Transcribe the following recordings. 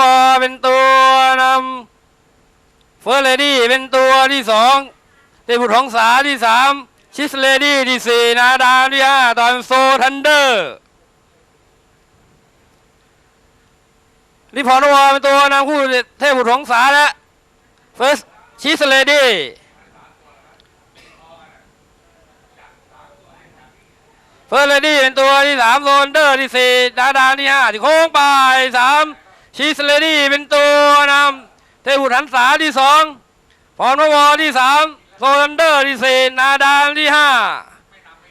วาเป็นตัวนำเฟอร์สเลดี้เป็นตัวที่สองเทพบุตรของสาที่สามชิสเลดี้ที่สี่นาดาที่ห้าตอนโซทันเดอร์นี่พรวเป็นตัวนำคู่เทพบุตรของสาและเฟิร์สชิสเลดี้เฟอร์เลดี้เป็นตัวที่สามโซนเดอร์ที่สี่นาดาที่ห้าที่โค้งไปสาม ชีสเลดี้เป็นตัวนำเทพบุตรหันษาที่สองพรวที่สามโซลันเดอร์ที่สี่นาดามที่ห้า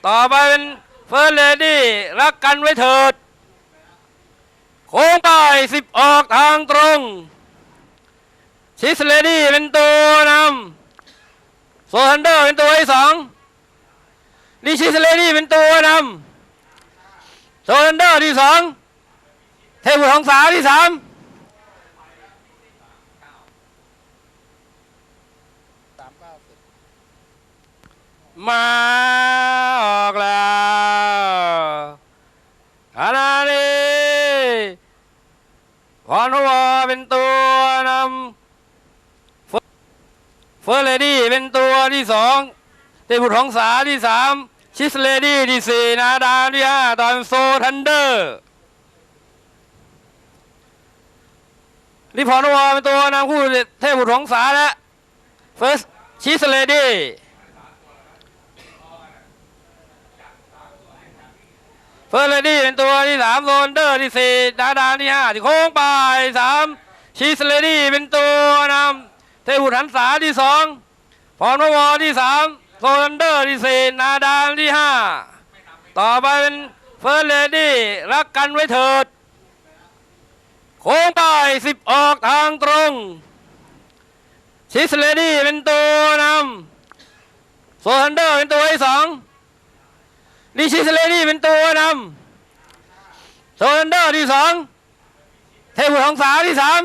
ต่อไปเป็นเฟิร์สเลดี้รักกันไว้เถิด โค้งไปสิบออกทางตรงชีสเลดี้เป็นตัวนำโซลันเดอร์เป็นตัวที่สองนี่ชีสเลดี้เป็นตัวนำโซลันเดอร์ที่สองเทพบุตรของสาวที่สาม มาออกแล้วขณะนี้พรวเป็นตัวนำเฟอร์เลดี้เป็นตัวที่สองเทพบุตรของสาที่สามชิสเลดี้ที่สี่นาดาที่ห้าตอนโซทันเดอร์นี่พรวเป็นตัวนำคู่เทพบุตรของสาและเฟิร์สชีสเลดี้ เฟิร์เลดี้เป็นตัวที่สามโซนเดอร์ที่สี่ดาดานที่ห้าที่โค้งไปสามชีสเลดี้เป็นตัวนำเทพบุตรหันษาที่สองพรวาที่สามโซนเดอร์ที่สี่นาดานที่ห้าต่อไปเป็นเฟิร์สเลดี้รักกันไว้เถิด โค้งไปสิบออกทางตรงชิสเลดี้เป็นตัวนำโซฮันเดอร์เป็นตัวที่สอง ดิชิสเลนี่เป็นตัวนำโซนเดอร์ที่สองเทพบุตรของสาที่สาม